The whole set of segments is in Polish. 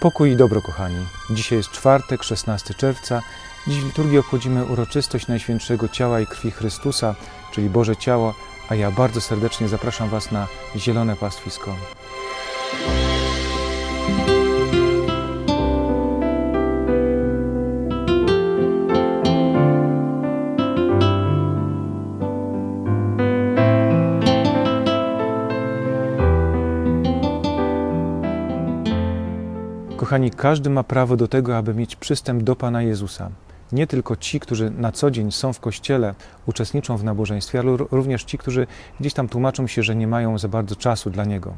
Pokój i dobro, kochani. Dzisiaj jest czwartek, 16 czerwca. Dziś w liturgii obchodzimy uroczystość Najświętszego Ciała i Krwi Chrystusa, czyli Boże Ciało, a ja bardzo serdecznie zapraszam Was na zielone pastwisko. Kochani, każdy ma prawo do tego, aby mieć przystęp do Pana Jezusa. Nie tylko ci, którzy na co dzień są w kościele, uczestniczą w nabożeństwie, ale również ci, którzy gdzieś tam tłumaczą się, że nie mają za bardzo czasu dla Niego.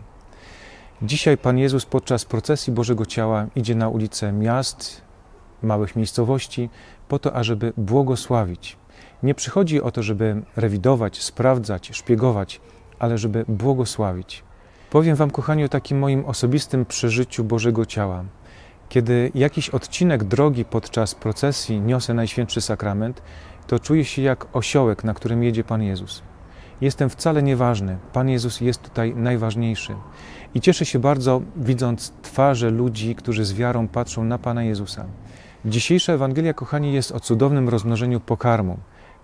Dzisiaj Pan Jezus podczas procesji Bożego Ciała idzie na ulice miast, małych miejscowości, po to, ażeby błogosławić. Nie przychodzi o to, żeby rewidować, sprawdzać, szpiegować, ale żeby błogosławić. Powiem Wam, kochani, o takim moim osobistym przeżyciu Bożego Ciała. Kiedy jakiś odcinek drogi podczas procesji niosę Najświętszy Sakrament, to czuję się jak osiołek, na którym jedzie Pan Jezus. Jestem wcale nieważny. Pan Jezus jest tutaj najważniejszy. I cieszę się bardzo, widząc twarze ludzi, którzy z wiarą patrzą na Pana Jezusa. Dzisiejsza Ewangelia, kochani, jest o cudownym rozmnożeniu pokarmu.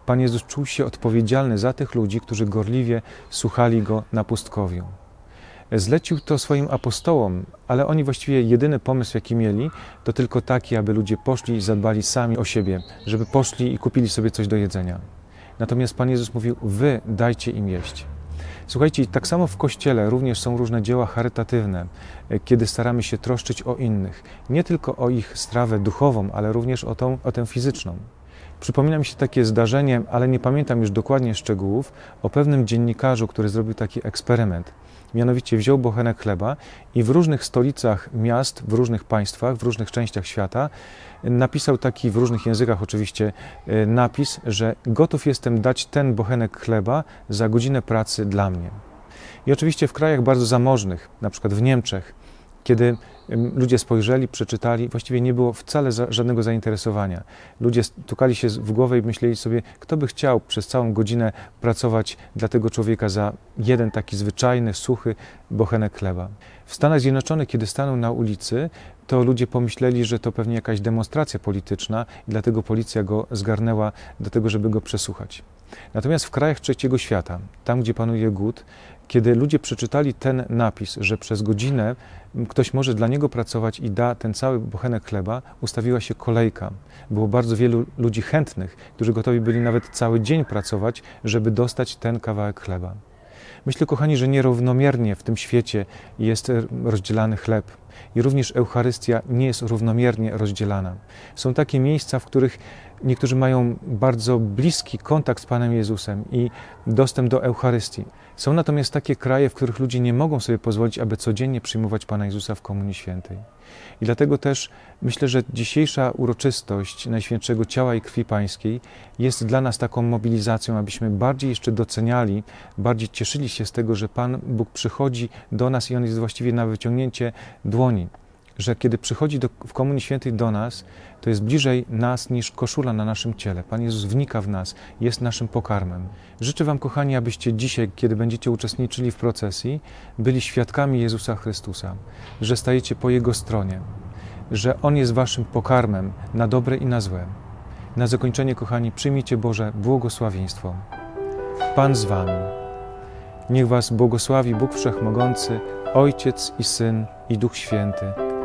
Pan Jezus czuł się odpowiedzialny za tych ludzi, którzy gorliwie słuchali Go na pustkowiu. Zlecił to swoim apostołom, ale oni właściwie jedyny pomysł, jaki mieli, to tylko taki, aby ludzie poszli i zadbali sami o siebie, żeby poszli i kupili sobie coś do jedzenia. Natomiast Pan Jezus mówił: Wy dajcie im jeść. Słuchajcie, tak samo w kościele również są różne dzieła charytatywne, kiedy staramy się troszczyć o innych, nie tylko o ich strawę duchową, ale również o, tą, o tę fizyczną. Przypomina mi się takie zdarzenie, ale nie pamiętam już dokładnie szczegółów, o pewnym dziennikarzu, który zrobił taki eksperyment. Mianowicie wziął bochenek chleba i w różnych stolicach miast, w różnych państwach, w różnych częściach świata napisał taki w różnych językach oczywiście e, napis, że gotów jestem dać ten bochenek chleba za godzinę pracy dla mnie. I oczywiście w krajach bardzo zamożnych, na przykład w Niemczech, kiedy ludzie spojrzeli, przeczytali, właściwie nie było wcale żadnego zainteresowania. Ludzie stukali się w głowę i myśleli sobie, kto by chciał przez całą godzinę pracować dla tego człowieka za jeden taki zwyczajny, suchy bochenek chleba. W Stanach Zjednoczonych, kiedy stanął na ulicy, to ludzie pomyśleli, że to pewnie jakaś demonstracja polityczna i dlatego policja go zgarnęła do tego, żeby go przesłuchać. Natomiast w krajach trzeciego świata, tam gdzie panuje głód, kiedy ludzie przeczytali ten napis, że przez godzinę ktoś może dla niego pracować i da ten cały bochenek chleba, ustawiła się kolejka. Było bardzo wielu ludzi chętnych, którzy gotowi byli nawet cały dzień pracować, żeby dostać ten kawałek chleba. Myślę, kochani, że nierównomiernie w tym świecie jest rozdzielany chleb i również Eucharystia nie jest równomiernie rozdzielana. Są takie miejsca, w których niektórzy mają bardzo bliski kontakt z Panem Jezusem i dostęp do Eucharystii. Są natomiast takie kraje, w których ludzie nie mogą sobie pozwolić, aby codziennie przyjmować Pana Jezusa w Komunii Świętej. I dlatego też myślę, że dzisiejsza uroczystość Najświętszego Ciała i Krwi Pańskiej jest dla nas taką mobilizacją, abyśmy bardziej jeszcze doceniali, bardziej cieszyli się z tego, że Pan Bóg przychodzi do nas i On jest właściwie na wyciągnięcie dłoni że kiedy przychodzi do, w Komunii Świętej do nas, to jest bliżej nas niż koszula na naszym ciele. Pan Jezus wnika w nas, jest naszym pokarmem. Życzę Wam, kochani, abyście dzisiaj, kiedy będziecie uczestniczyli w procesji, byli świadkami Jezusa Chrystusa, że stajecie po Jego stronie, że On jest Waszym pokarmem na dobre i na złe. Na zakończenie, kochani, przyjmijcie Boże błogosławieństwo. Pan z Wami. Niech Was błogosławi Bóg Wszechmogący, Ojciec i Syn i Duch Święty.